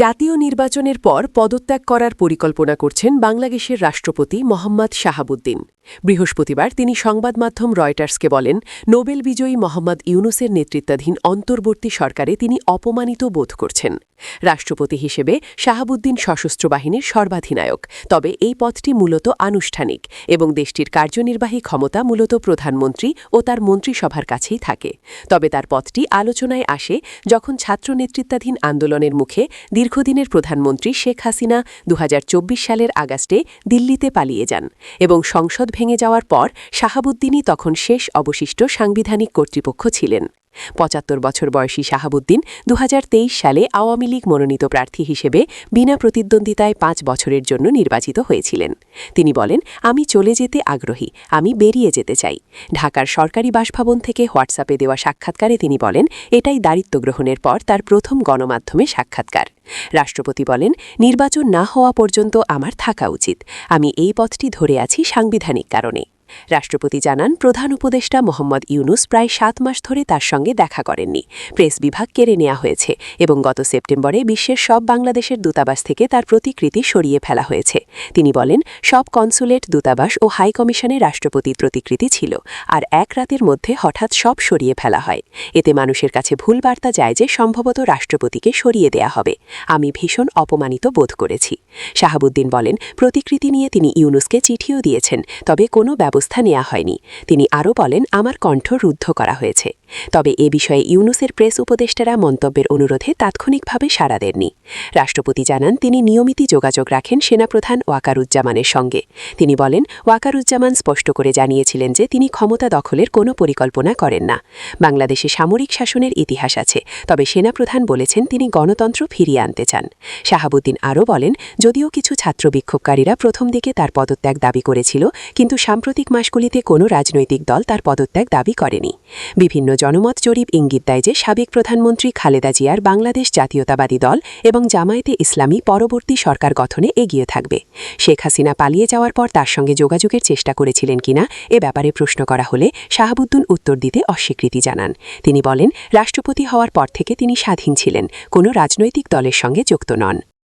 জাতীয় নির্বাচনের পর পদত্যাগ করার পরিকল্পনা করছেন বাংলাদেশের রাষ্ট্রপতি মোহাম্মদ শাহাবুদ্দিন। বৃহস্পতিবার তিনি সংবাদ মাধ্যম রয়টার্সকে বলেন, নোবেল বিজয়ী মোহাম্মদ ইউনুসের নেতৃত্বাধীন অন্তর্বর্তী সরকারে তিনি অপমানিত বোধ করছেন। রাষ্ট্রপতি হিসেবে শাহাবুদ্দিন সশস্ত্র বাহিনীর সর্বাধিনায়ক, তবে এই পদটি মূলত আনুষ্ঠানিক এবং দেশটির কার্যনির্বাহী ক্ষমতা মূলত প্রধানমন্ত্রী ও তার মন্ত্রিসভার কাছেই থাকে। তবে তার পদটি আলোচনায় আসে যখন ছাত্র নেতৃত্বাধীন আন্দোলনের মুখে দীর্ঘদিনের প্রধানমন্ত্রী শেখ হাসিনা দু হাজার চব্বিশ সালের আগস্টে দিল্লিতে পালিয়ে যান এবং সংসদ ভেঙে যাওয়ার পর শাহাবুদ্দিনই তখন শেষ অবশিষ্ট সাংবিধানিক কর্তৃপক্ষ ছিলেন। পঁচাত্তর বছর বয়সী শাহাবুদ্দিন দু হাজার তেইশ সালে আওয়ামী লীগ মনোনীত প্রার্থী হিসেবে বিনা প্রতিদ্বন্দ্বিতায় পাঁচ বছরের জন্য নির্বাচিত হয়েছিলেন। তিনি বলেন, আমি চলে যেতে আগ্রহী, আমি বেরিয়ে যেতে চাই। ঢাকার সরকারি বাসভবন থেকে হোয়াটসঅ্যাপে দেওয়া সাক্ষাৎকারে তিনি বলেন, এটাই দায়িত্ব গ্রহণের পর তার প্রথম গণমাধ্যমে সাক্ষাৎকার। রাষ্ট্রপতি বলেন, নির্বাচন না হওয়া পর্যন্ত আমার থাকা উচিত। আমি এই পথটি ধরে আছি সাংবিধানিক কারণে। রাষ্ট্রপতি জানান, প্রধান উপদেষ্টা মোহাম্মদ ইউনুস প্রায় সাত মাস ধরে তার সঙ্গে দেখা করেননি। প্রেস বিভাগ কেড়ে নেওয়া হয়েছে এবং গত সেপ্টেম্বরে বিশ্বের সব বাংলাদেশের দূতাবাস থেকে তার প্রতিকৃতি সরিয়ে ফেলা হয়েছে। তিনি বলেন, সব কনসুলেট দূতাবাস ও হাই কমিশনে রাষ্ট্রপতির প্রতিকৃতি ছিল, আর এক রাতের মধ্যে হঠাৎ সব সরিয়ে ফেলা হয়। এতে মানুষের কাছে ভুল বার্তা যায় যে সম্ভবত রাষ্ট্রপতিকে সরিয়ে দেয়া হবে। আমি ভীষণ অপমানিত বোধ করেছি। শাহাবুদ্দিন বলেন, প্রতিকৃতি নিয়ে তিনি ইউনুসকে চিঠিও দিয়েছেন, তবে কোনো ব্যবস্থা নেওয়া হয়নি। তিনি আরও বলেন, আমার কণ্ঠ রুদ্ধ করা হয়েছে। তবে এ বিষয়ে ইউনুসের প্রেস উপদেষ্টারা মন্তব্যের অনুরোধে তাৎক্ষণিকভাবে সাড়া দেননি। রাষ্ট্রপতি জানান, তিনি নিয়মিত যোগাযোগ রাখেন সেনাপ্রধান ওয়াকারুজ্জামানের সঙ্গে। তিনি বলেন, ওয়াকারুজ্জামান স্পষ্ট করে জানিয়েছিলেন যে তিনি ক্ষমতা দখলের কোনো পরিকল্পনা করেন না। বাংলাদেশে সামরিক শাসনের ইতিহাস আছে, তবে সেনাপ্রধান বলেছেন, তিনি গণতন্ত্র ফিরিয়ে আনতে চান। শাহাবুদ্দিন আরও বলেন, যদিও কিছু ছাত্র বিক্ষোভকারীরা প্রথম দিকে তার পদত্যাগ দাবি করেছিল, কিন্তু সাম্প্রতিক মাসগুলিতে কোনো রাজনৈতিক দল তার পদত্যাগ দাবি করেনি। বিভিন্ন জনমত জরিপ ইঙ্গিত দেয় যে সাবেক প্রধানমন্ত্রী খালেদা জিয়ার বাংলাদেশ জাতীয়তাবাদী দল এবং জামায়াতে ইসলামী পরবর্তী সরকার গঠনে এগিয়ে থাকবে। শেখ হাসিনা পালিয়ে যাওয়ার পর তার সঙ্গে যোগাযোগের চেষ্টা করেছিলেন কিনা এ ব্যাপারে প্রশ্ন করা হলে শাহাবুদ্দিন উত্তর দিতে অস্বীকৃতি জানান। তিনি বলেন, রাষ্ট্রপতি হওয়ার পর থেকে তিনি স্বাধীন ছিলেন, কোনো রাজনৈতিক দলের সঙ্গে যুক্ত নন।